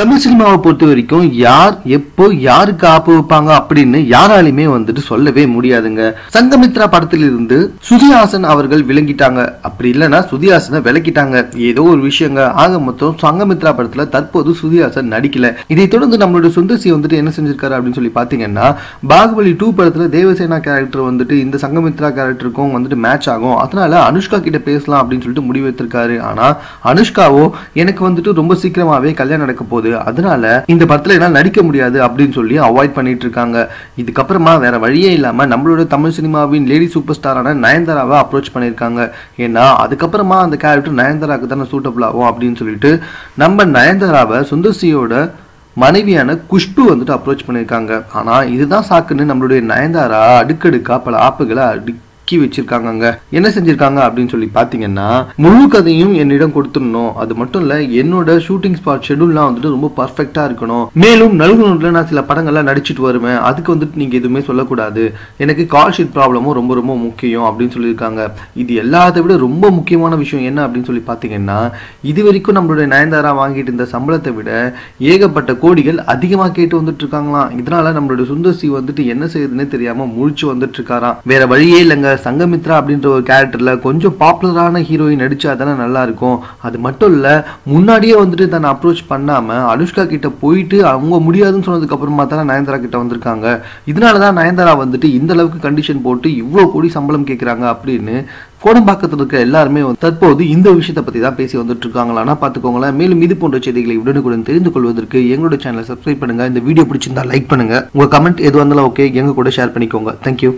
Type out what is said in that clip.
தமிழ் சினிமாவை பொறுத்த வரைக்கும் யார் எப்போ யாருக்கு ஆப்பு வைப்பாங்க அப்படின்னு யாராலையுமே வந்துட்டு சொல்லவே முடியாதுங்க. சங்கமித்ரா படத்திலிருந்து சுதிஹாசன் அவர்கள் விளங்கிட்டாங்க. அப்படி இல்லைன்னா சுதிஹாசனை விளக்கிட்டாங்க. ஏதோ ஒரு விஷயங்க. ஆக மொத்தம் சங்கமித்ரா படத்துல தற்போது சுதிஹாசன் நடிக்கல. இதை தொடர்ந்து நம்மளோட சுந்தர்சி வந்துட்டு என்ன செஞ்சிருக்காரு அப்படின்னு சொல்லி பாத்தீங்கன்னா பாகுபலி டூ படத்துல தேவசேனா கேரக்டர் வந்துட்டு இந்த சங்கமித்ரா கேரக்டருக்கும் வந்துட்டு மேட்ச் ஆகும். அதனால அனுஷ்கா கிட்ட பேசலாம் அப்படின்னு சொல்லிட்டு முடிவு எடுத்திருக்காரு. ஆனா அனுஷ்காவோ எனக்கு வந்துட்டு ரொம்ப சீக்கிரமாவே கல்யாணம் நடக்க போகுது. அதனால இந்த படத்துல என்னால் நடிக்க முடியாது அப்படின்னு சொல்லி அவாய்ட் பண்ணிட்டு இருக்காங்க இதுக்கப்புறமா வேற வழியே இல்லாம நம்மளோட தமிழ் சினிமாவின் லேடி சூப்பர் ஸ்டாரான நயன்தாராவை அப்ரோச் பண்ணியிருக்காங்க. ஏன்னா அதுக்கப்புறமா அந்த கேரக்டர் நயன்தாராக்கு தானே சூட்டபிள் ஆகும் அப்படின்னு சொல்லிட்டு நம்ம நயன்தாராவை சுந்தர்சியோட மனைவியான குஷ்பு வந்துட்டு அப்ரோச் பண்ணியிருக்காங்க. ஆனா இதுதான் சாக்குன்னு நம்மளுடைய நயன்தாரா அடுக்கடுக்கா பல ஆப்புகளை அடுக்கி வச்சிருக்காங்க என்ன செஞ்சிருக்காங்க அப்படின்னு சொல்லி பாத்தீங்கன்னா முழு கதையும் என்னிடம் கொடுத்துடணும். அது மட்டும் இல்ல என்னோட ஷூட்டிங் ஸ்பாட் ஷெடியூல்லாம் வந்துட்டு ரொம்ப பர்ஃபெக்டா இருக்கணும். மேலும் நல்குணத்துல நான் சில படங்கள்லாம் நடிச்சிட்டு வருவேன். அதுக்கு வந்துட்டு நீங்க எதுவுமே சொல்லக்கூடாது. எனக்கு கால் ஷீட் ப்ராப்ளமும் ரொம்ப ரொம்ப முக்கியம் அப்படின்னு சொல்லியிருக்காங்க. இது எல்லாத்தை விட ரொம்ப முக்கியமான விஷயம் என்ன அப்படின்னு சொல்லி பாத்தீங்கன்னா இது வரைக்கும் நம்மளுடைய நயன்தாரா வாங்கிட்டு இருந்த சம்பளத்தை விட ஏகப்பட்ட கோடிகள் அதிகமா கேட்டு வந்துட்டு இருக்காங்களாம். இதனால நம்மளுடைய சுந்தர்சி வந்துட்டு என்ன செய்யுதுன்னே தெரியாம முழிச்சு வந்துட்டு இருக்காராம். வேற வழியே இல்லைங்க. சங்கமித்ரா அப்படின்ற ஒரு கேரக்டர்ல கொஞ்சம் பாப்புலரான ஹீரோயின் நடிச்சா தானே நல்லா இருக்கும் அது மட்டும் இல்ல முன்னாடியே வந்துட்டு தன்னை அப்ரோச் பண்ணாம அனுஷ்கா கிட்ட போயிட்டு அவங்க முடியாதுன்னு சொன்னதுக்கு அப்புறமா தானே நயன்தாரா கிட்ட வந்திருக்காங்க. இதனால தான் நயன்தாரா வந்துட்டு இந்த அளவுக்கு கண்டிஷன் போட்டு இவ்வளோ கோடி சம்பளம் கேட்குறாங்க அப்படின்னு கோடம்பாக்கத்தில் இருக்க எல்லாருமே தற்போது இந்த விஷயத்தை பற்றி தான் பேசி வந்துட்டு இருக்காங்களான்னா பார்த்துக்கோங்களேன் மேலும் இது போன்ற செய்திகளை உடனுக்குடன் தெரிந்து கொள்வதற்கு எங்களோட சேனலை சப்ஸ்கிரைப் பண்ணுங்கள் இந்த வீடியோ பிடிச்சிருந்தா லைக் பண்ணுங்க. உங்கள் கமெண்ட் எது வந்தாலும் ஓகே எங்க கூட ஷேர் பண்ணிக்கோங்க. தேங்க்யூ